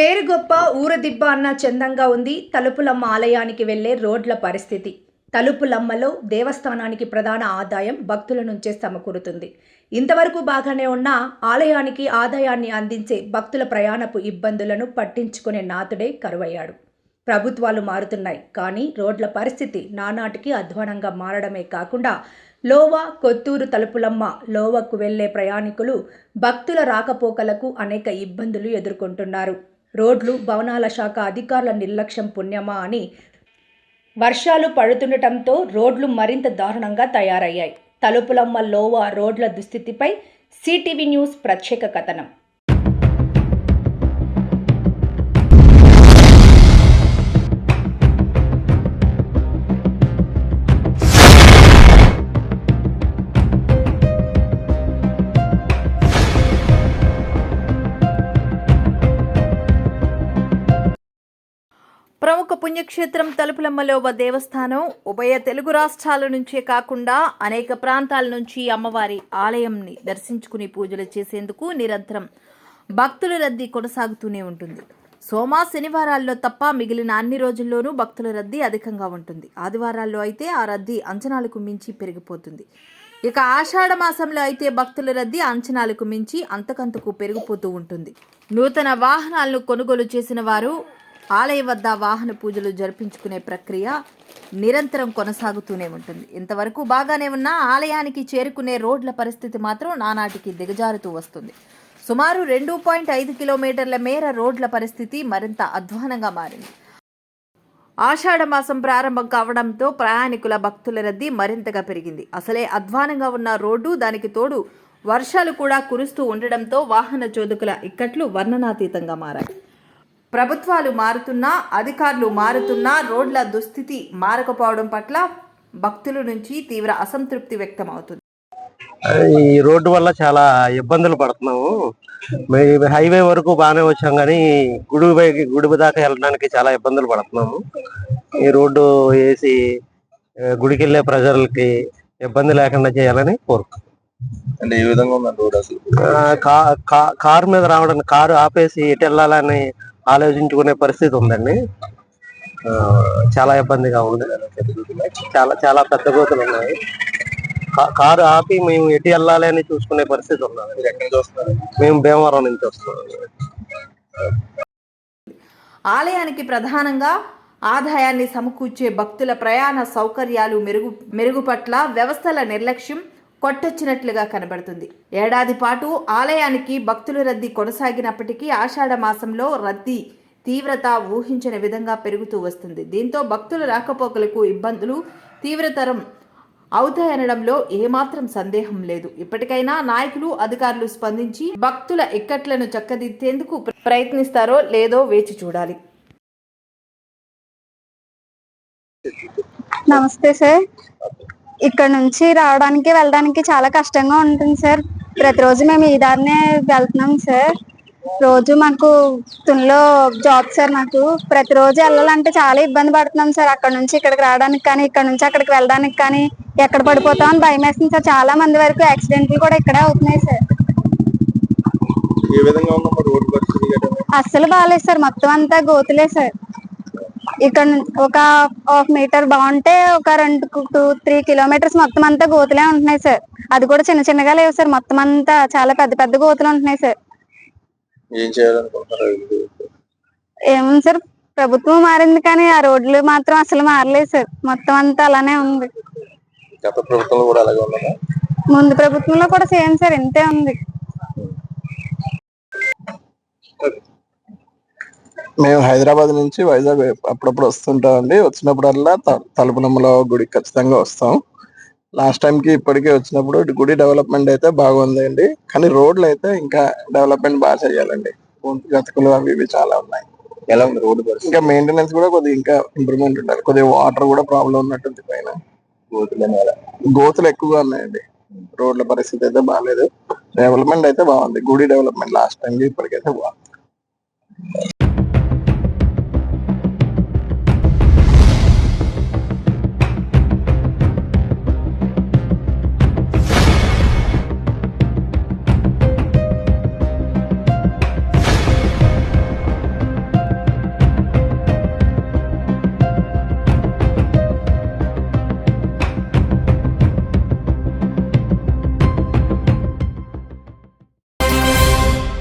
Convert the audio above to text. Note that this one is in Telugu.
పేరు గొప్ప ఊరదిబ్బ అన్న చందంగా ఉంది తలుపులమ్మ ఆలయానికి వెళ్ళే రోడ్ల పరిస్థితి. తలుపులమ్మలో దేవస్థానానికి ప్రధాన ఆదాయం భక్తుల నుంచే సమకూరుతుంది. ఇంతవరకు బాగానే ఉన్న ఆలయానికి ఆదాయాన్ని అందించే భక్తుల ప్రయాణపు ఇబ్బందులను పట్టించుకునే నాథుడే కరువయ్యాడు. ప్రభుత్వాలు మారుతున్నాయి కానీ రోడ్ల పరిస్థితి నానాటికి అధ్వానంగా మారడమే కాకుండా లోవా కొత్తూరు తలుపులమ్మ లోవకు వెళ్ళే ప్రయాణికులు భక్తుల రాకపోకలకు అనేక ఇబ్బందులు ఎదుర్కొంటున్నారు. రోడ్లు భవనాల శాఖ అధికారుల నిర్లక్ష్యం పుణ్యమా అని వర్షాలు పడుతుండటంతో రోడ్లు మరింత దారుణంగా తయారయ్యాయి. తలుపులమ్మ లోవా రోడ్ల దుస్థితిపై సిటీవీ న్యూస్ ప్రత్యేక కథనం. పుణ్యక్షేత్రం తలుపులమ్మలో దేవస్థానం ఉభయ తెలుగు రాష్ట్రాల నుంచే కాకుండా అనేక ప్రాంతాల నుంచి అమ్మవారి ఆలయంని దర్శించుకుని పూజలు చేసేందుకు నిరంతరం భక్తుల రద్దీ కొనసాగుతూనే ఉంటుంది. సోమ శనివారాల్లో తప్ప మిగిలిన అన్ని రోజుల్లోనూ భక్తుల రద్దీ అధికంగా ఉంటుంది. ఆదివారాల్లో అయితే ఆ రద్దీ అంచనాలకు మించి పెరిగిపోతుంది. ఇక ఆషాఢ మాసంలో అయితే భక్తుల రద్దీ అంచనాలకు మించి అంతకంతకు పెరిగిపోతూ ఉంటుంది. నూతన వాహనాలను కొనుగోలు చేసిన వారు ఆలయ వద్ద వాహన పూజలు జరిపించుకునే ప్రక్రియ నిరంతరం కొనసాగుతూనే ఉంటుంది. ఇంతవరకు బాగానే ఉన్న ఆలయానికి చేరుకునే రోడ్ల పరిస్థితి మాత్రం నానాటికి దిగజారుతూ వస్తుంది. సుమారు రెండు పాయింట్ ఐదు కిలోమీటర్ల మేర రోడ్ల పరిస్థితి మరింత అధ్వానంగా మారింది. ఆషాఢ మాసం ప్రారంభం కావడంతో ప్రయాణికుల భక్తుల రద్దీ మరింతగా పెరిగింది. అసలే అధ్వానంగా ఉన్న రోడ్డు దానికి తోడు వర్షాలు కూడా కురుస్తూ ఉండడంతో వాహన చోదకుల ఇక్కట్లు వర్ణనాతీతంగా మారాయి. ప్రభుత్వాలు మారుతున్నా అధికారులు మారుతున్నా రోడ్ల దుస్థితి మారకపోవడం పట్ల భక్తుల నుంచి తీవ్ర అసంతృప్తి వ్యక్తమవుతుంది. ఈ రోడ్డు వల్ల చాలా ఇబ్బందులు పడుతున్నాము. హైవే వరకు బాగానే వచ్చాం కానీ గుడి గుడి దాకా వెళ్ళడానికి చాలా ఇబ్బందులు పడుతున్నాము. ఈ రోడ్డు వేసి గుడికి వెళ్ళే ప్రజలకి ఇబ్బంది లేకుండా చేయాలని కోరుకుంటున్నాం. అంటే ఏ విధంగా ఉంది రోడ్ అసలు? ఆ, కా- కా- కారు మీద రావడానికి కారు ఆపేసి ఎటు వెళ్ళాలని ఆలోచించుకునే పరిస్థితి ఉందండి. చాలా ఇబ్బందిగా ఉంది. చాలా చాలా పెద్ద గోతులు ఉన్నాయి. కారు ఆపి మేము ఎటు వెళ్ళాలి అని చూసుకునే పరిస్థితి వస్తున్నారు మేము భీమవరం నుంచి వస్తున్నాం. ఆలయానికి ప్రధానంగా ఆదాయాన్ని సమకూర్చే భక్తుల ప్రయాణ సౌకర్యాలు మెరుగు మెరుగు పట్ల వ్యవస్థల నిర్లక్ష్యం కొట్టొచ్చినట్లుగా కనబడుతుంది. ఏడాది పాటు ఆలయానికి భక్తుల రద్దీ కొనసాగినప్పటికీ ఆషాఢ మాసంలో రద్దీ తీవ్రత ఊహించని విధంగా పెరుగుతూ వస్తుంది. దీంతో భక్తుల రాకపోకలకు ఇబ్బందులు తీవ్రతరం అవుతాయనడంలో ఏమాత్రం సందేహం లేదు. ఇప్పటికైనా నాయకులు అధికారులు స్పందించి భక్తుల ఇక్కట్లను చక్కదిద్దేందుకు ప్రయత్నిస్తారో లేదో వేచి చూడాలి. నమస్తే సార్. ఇక్కడ నుంచి రావడానికి వెళ్ళడానికి చాలా కష్టంగా ఉంటుంది సార్. ప్రతిరోజు మేము ఈ దారినే వెళ్తున్నాం సార్. రోజు మాకు తునిలో జాబ్ సార్ నాకు ప్రతిరోజు వెళ్ళాలంటే చాలా ఇబ్బంది పడుతున్నాం సార్. అక్కడ నుంచి ఇక్కడికి రావడానికి కానీ ఇక్కడ నుంచి అక్కడికి వెళ్ళడానికి కానీ ఎక్కడ పడిపోతామని భయం వేస్తుంది సార్. చాలా మంది వరకు యాక్సిడెంట్లు కూడా ఇక్కడే అవుతున్నాయి సార్? అస్సలు బాగాలేదు సార్. మొత్తం అంతా గోతులే సార్. ఇక్కడ ఒక హాఫ్ మీటర్ బాగుంటే ఒక రెండు టూ త్రీ కిలోమీటర్స్ మొత్తం అంతా గోతులే ఉంటున్నాయి సార్. అది కూడా చిన్న చిన్నగా లేవు సార్. మొత్తం అంతా చాలా పెద్ద పెద్ద గోతులు ఉంటున్నాయి సార్. ఏం చేయాలనుకుంటున్నారు ఏముంది సార్ ప్రభుత్వం మారింది కానీ ఆ రోడ్లు మాత్రం అసలు మారలేదు సార్. మొత్తం అంతా అలానే ఉంది. గత ప్రభుత్వంలో కూడా అలాగే ఉన్నదా? ముందు ప్రభుత్వంలో కూడా సేమ్ సార్ ఇంతే ఉంది. మేము హైదరాబాద్ నుంచి వైజాగ్ అప్పుడప్పుడు వస్తుంటామండి. వచ్చినప్పుడల్లా త- తలుపునమ్మలో గుడికి ఖచ్చితంగా వస్తాం. లాస్ట్ టైం కి ఇప్పటికే వచ్చినప్పుడు గుడి డెవలప్మెంట్ అయితే బాగుందండి. కానీ రోడ్లు అయితే ఇంకా డెవలప్మెంట్ బాగా చేయాలండి. గతకులు అవి ఇవి చాలా ఉన్నాయి. ఎలా ఉంది రోడ్డు ఇంకా మెయింటెనెన్స్ కూడా కొద్దిగా ఇంకా ఇంప్రూవ్మెంట్ ఉండాలి. కొద్దిగా వాటర్ కూడా ప్రాబ్లం ఉన్నట్టుంది పైన. గోతులు ఎక్కువగా ఉన్నాయండి. రోడ్ల పరిస్థితి అయితే బాగాలేదు డెవలప్మెంట్ అయితే బాగుంది. గుడి డెవలప్మెంట్ లాస్ట్ టైం ఇప్పటికైతే బాగుంది.